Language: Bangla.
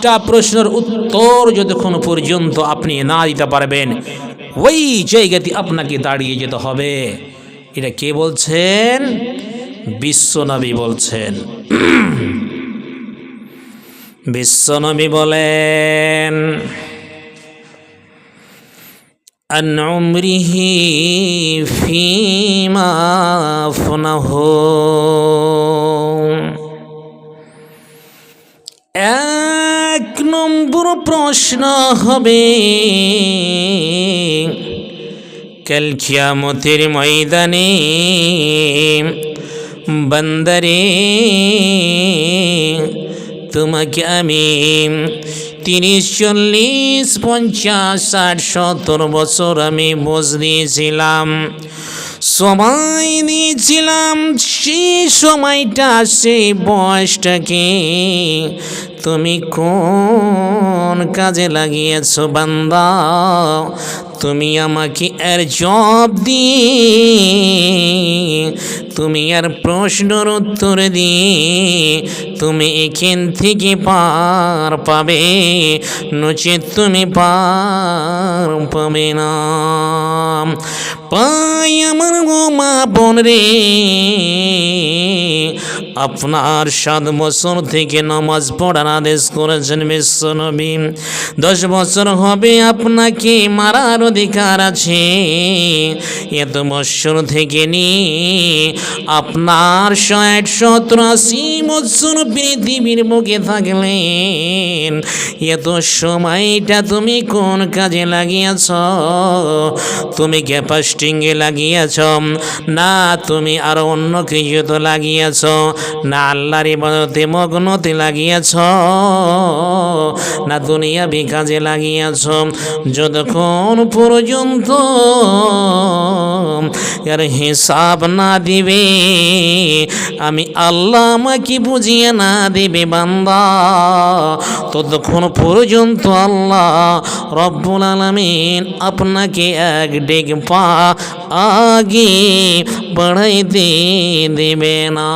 পাঁচটা প্রশ্নের উত্তর যতক্ষণ পর্যন্ত আপনি না দিতে পারবেন ওই জায়গাতে আপনাকে দাঁড়িয়ে যেতে হবে এটা কে বলছেন বিশ্বনবী বলছেন বিশ্বনবী বলেন عن عمره فيما أفنه এক নম্বর প্রশ্ন হবে, কাল কিয়ামতের ময়দানে বন্দরে, তোমাকে আমি তিরিশ, চল্লিশ, পঞ্চাশ, ষাট, সত্তর বছর আমি বোঝ দিয়েছিলাম, সময় দিয়েছিলাম সেই সময়টা সেই বয়সটাকে তুমি কোন কাজে লাগিয়েছ, বান্দা? তুমি আমাকে এর জব দিয়ে, তুমি আর প্রশ্নর উত্তর দিয়ে, তুমি এখান থেকে পার পাবে, নচেত তুমি পার পাবে না। পাই আমার গো মা বোন রে আপনার সাত বছর থেকে নামাজ পড়ার আদেশ করেছেন বিশ্বনবী দশ বছর হবে আপনাকে মারার অধিকার আছে। এত বছর থেকে নি, আপনার ষাট, সত্তর, আশি বছর পৃথিবীর মুখে থাকলেন। এত সময়টা তুমি কোন কাজে লাগিয়েছ? তুমি ক্যাপাস্টিংয়ে লাগিয়েছ? না, তুমি আরও অন্য কিছু তো লাগিয়েছ? না আল্লাহর ইবাদতে মগ্নতে লাগিয়েছ। না দুনিয়া কাজে লাগিয়েছ। যতক্ষণ পর্যন্ত এর হিসাব না দিবে, আমি আল্লাহ আমাকে বুঝিয়ে না দিবে বান্দা। ততক্ষণ পর্যন্ত আল্লাহ রব্বুল আলমিন আপনাকে এক ডেগ পা আগে বাড়াইতে দেবে না।